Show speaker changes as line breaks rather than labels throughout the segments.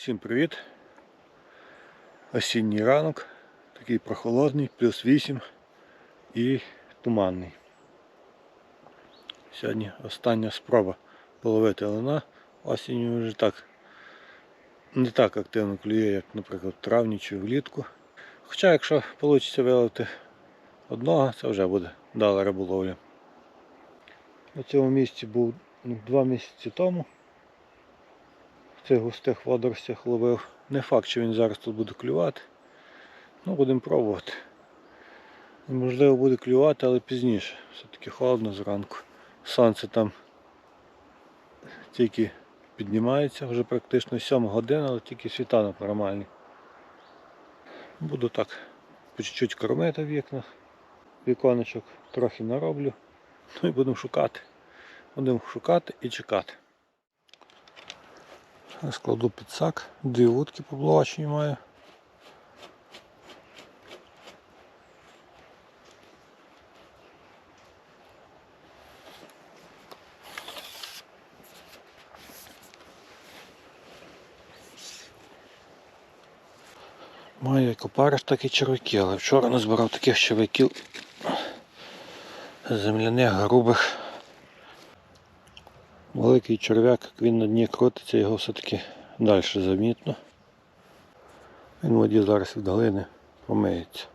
Всім привіт! Осінній ранок, такий прохолодний, плюс 8 і туманний. Сьогодні остання спроба половити лина. Осінню вже так не так активно клює, як, наприклад, в травні чи влітку. Хоча, якщо вийде виловити одного, це вже буде дала риболовля. На цьому місці був ну, два місяці тому цих густих водоростях ловив. Не факт, що він зараз тут буде клювати. Ну, будемо пробувати. Можливо буде клювати, але пізніше. Все-таки холодно зранку. Сонце там тільки піднімається, вже практично 7 година, але тільки світанок нормальний. Буду так по чуть-чуть кормити в вікнах, віконечок трохи нароблю. Ну і будемо шукати. Будемо шукати і чекати. Складу під сак, дві вудки поблочені маю. Маю як опариш, так і червяки, але вчора назбирав таких червяків земляних грубих. Великий черв'як, як він на дні крутиться, його все-таки далі замітно. Він в воді зараз від глини помиється.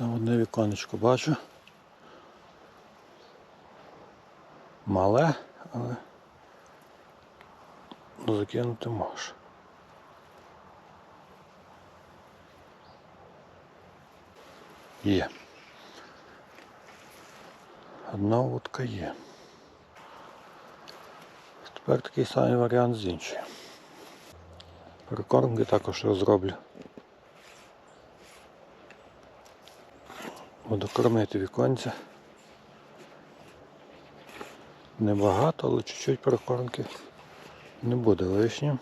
Одне віконечко бачу. Мале, але закинути можу. Є. Одна вудка є. Тепер такий самий варіант з іншою. Прикормки також розроблю. Буду кормити віконця. Небагато, але чуть-чуть прикормки не буде лишнім.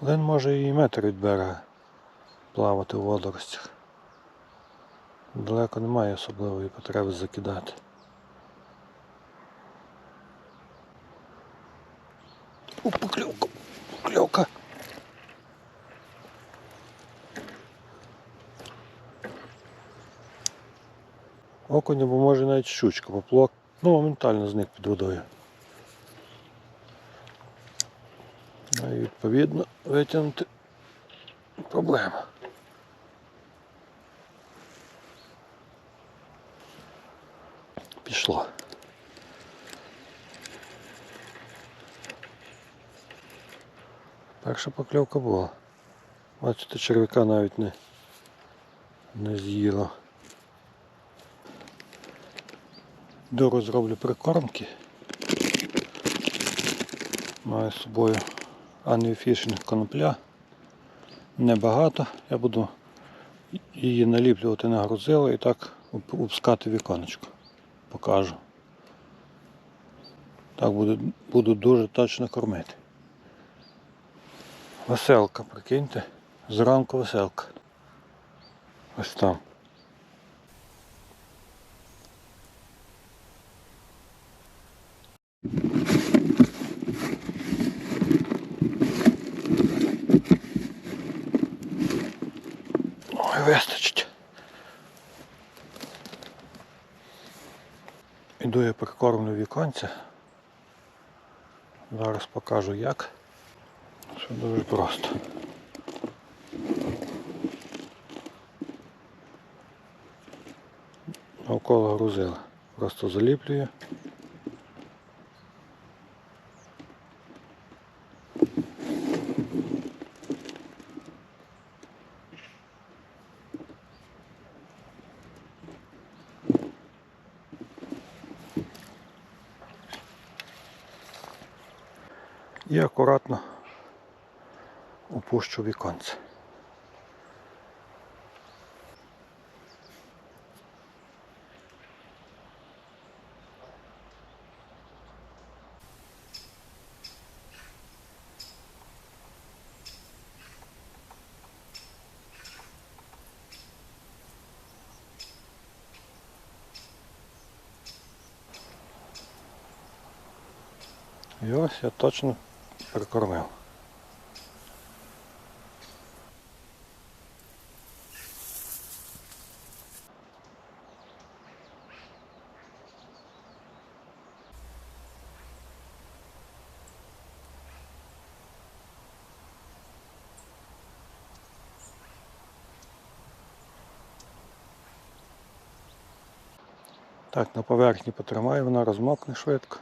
Лин може і метр від берега плавати в водоростях. Далеко немає особливої потреби закидати. О, покльовка, покльовка. Окунь або може навіть щучка, поплок. Ну, моментально зник під водою. Ну і відповідно витягнути проблема. Пішло. Перша покльовка була. Бачите, черв'яка навіть не, не з'їла. Дору зроблю прикормки. Маю з собою Unfishing конопля. Небагато. Я буду її наліплювати на грузило і так опускати віконечко. Покажу. Так буду, буду дуже точно кормити. Веселка, прикиньте. Зранку веселка. Ось там. Ой, вистачить. Іду я прикормлю віконця. Зараз покажу як. Все дуже просто. Навколо грузила. Просто заліплюю. І акуратно опущу віконце. І ось я точно прикормив. Так, на поверхні потримаю, вона розмокне швидко.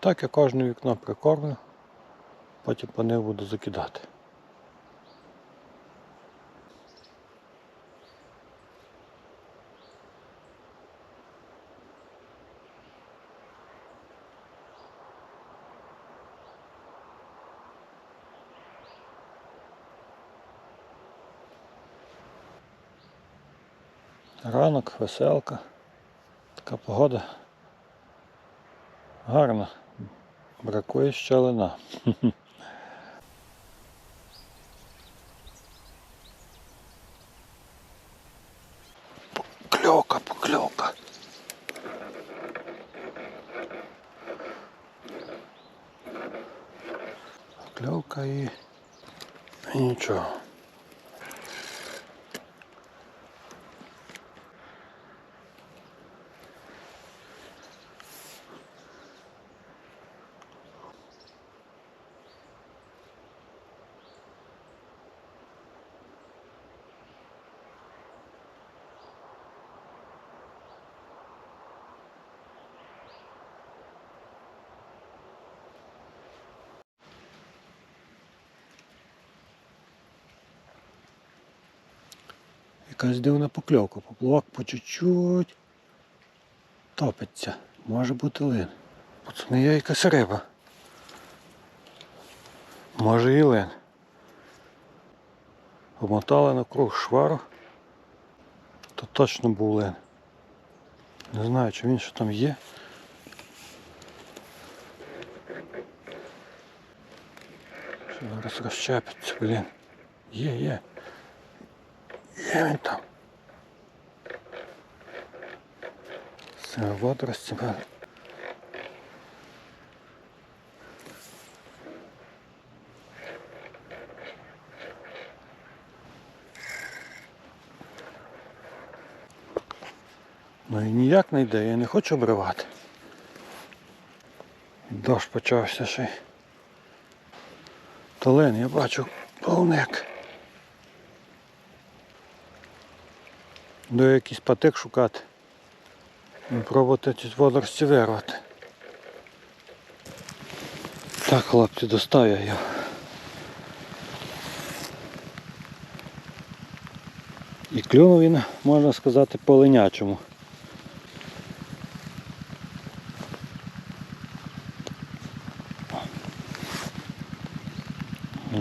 Так я кожне вікно прикормлю, потім по них буду закидати. Ранок, веселка, така погода гарна. Бракує щелина. Покльовка, покльовка. Покльовка і... і нічого. Якась дивна покльовка. Поплавок по чуть-чуть топиться. Може бути лин. Пацани, є якась риба. Може і лин. Обмотали на круг швару. То точно був лин. Не знаю, чи він ще там є. Зараз розчепиться, блін. Є, є. Є він там. З цими водоростями. Ну і ніяк не йде, я не хочу обривати. Дощ почався ще. й. Толен, я бачу повник. До якийсь патик шукати. І пробувати ці водорості вирвати. Так, хлопці, достав я його. І клюнув він, можна сказати, по ленячому.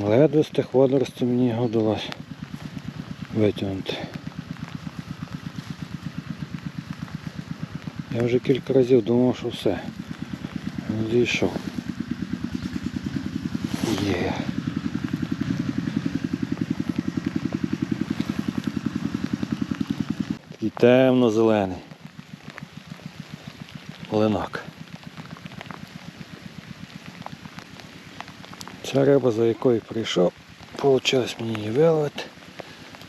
Ледве з тих водоростей мені його вдалося витягнути. Я вже кілька разів думав, що все. Не дійшов. Є. Такий темно-зелений. Ленок. Ця риба, за якою прийшов, вийшло мені її виловити.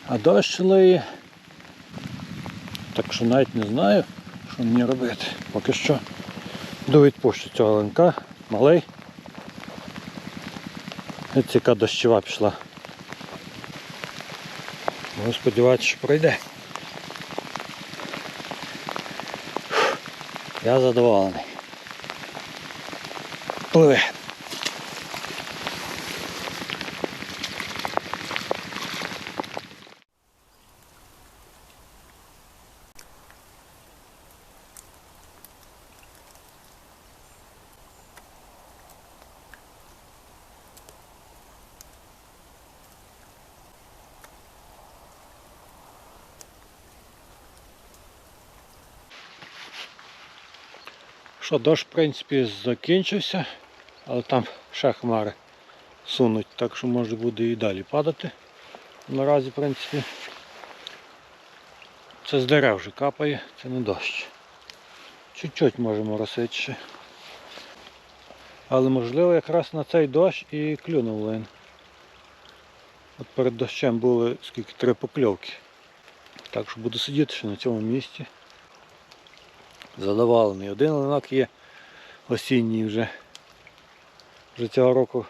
А дощ лиє. Так що навіть не знаю, що мені робити. Поки що До відпущу цього ленка, малий. Ось яка дощова пішла. Можу сподіватися, що пройде. Я задоволений. Пливе. Що, дощ, в принципі, закінчився, але там ще хмари сунуть, так що може буде і далі падати. Наразі, в принципі, це з дерев вже капає, це не дощ. Чуть-чуть може моросити ще. Але можливо якраз на цей дощ і клюнув лин. От перед дощем були скільки три покльовки. Так що буду сидіти ще на цьому місці. Задоволений. Один линок є осінній вже. Вже цього року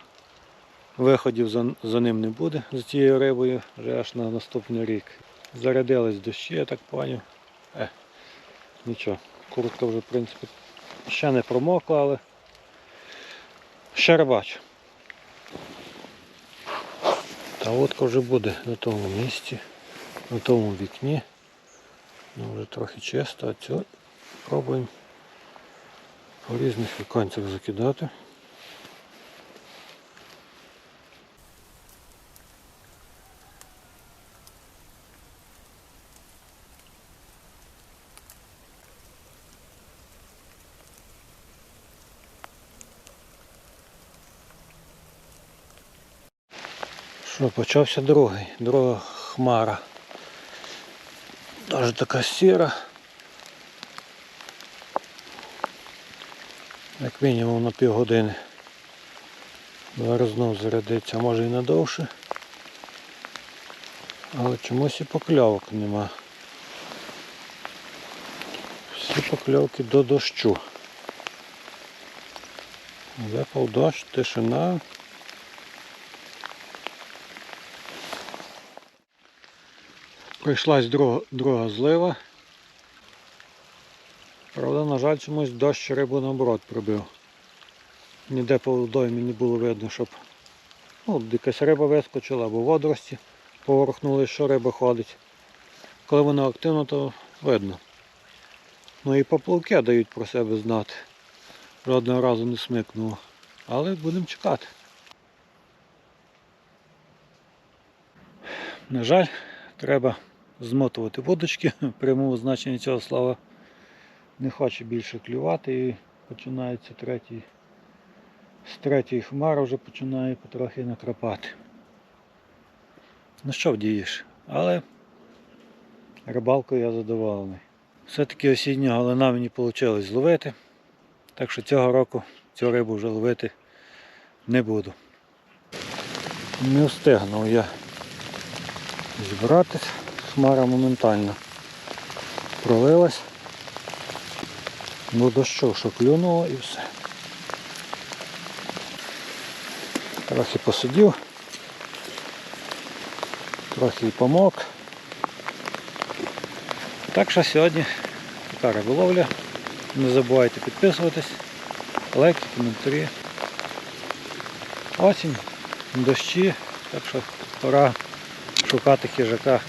виходів за, за ним не буде, за цією рибою, вже аж на наступний рік. Зарядились дощі, я так поняв. Е, нічого, куртка вже в принципі ще не промокла, але ще рибачу. Та водка вже буде на тому місці, на тому вікні. Ну, вже трохи чисто, а цю пробуємо по різних віконцях закидати. Що, почався другий, друга хмара. Даже така сіра. Як мінімум на півгодини. Зараз знов зарядиться, може і надовше. Але чомусь і покльовок нема. Всі покльовки до дощу. Випав дощ, тишина. Прийшлась друга, друга злива. Правда, на жаль, чомусь дощ рибу наоборот прибив. Ніде по водоймі не було видно, щоб ну, якась риба вискочила або водорості поворухнули, що риба ходить. Коли вона активна, то видно. Ну і поплавки дають про себе знати. Жодного разу не смикнуло. Але будемо чекати. На жаль, треба змотувати водочки в прямому значенні цього слова. Не хоче більше клювати і починається третій. З третьої хмари вже починає потрохи накрапати. Ну що вдієш? Але рибалкою я задоволений. Все-таки осіннього галина мені вийшло зловити. Так що цього року цю рибу вже ловити не буду. Не встигнув я зібратись. Хмара моментально пролилась. Ну дощу, що клюнуло і все. Трохи посидів, трохи і помок. Так що сьогодні така риболовля. Не забувайте підписуватись, лайки, коментарі. Осінь, дощі, так що пора шукати хижака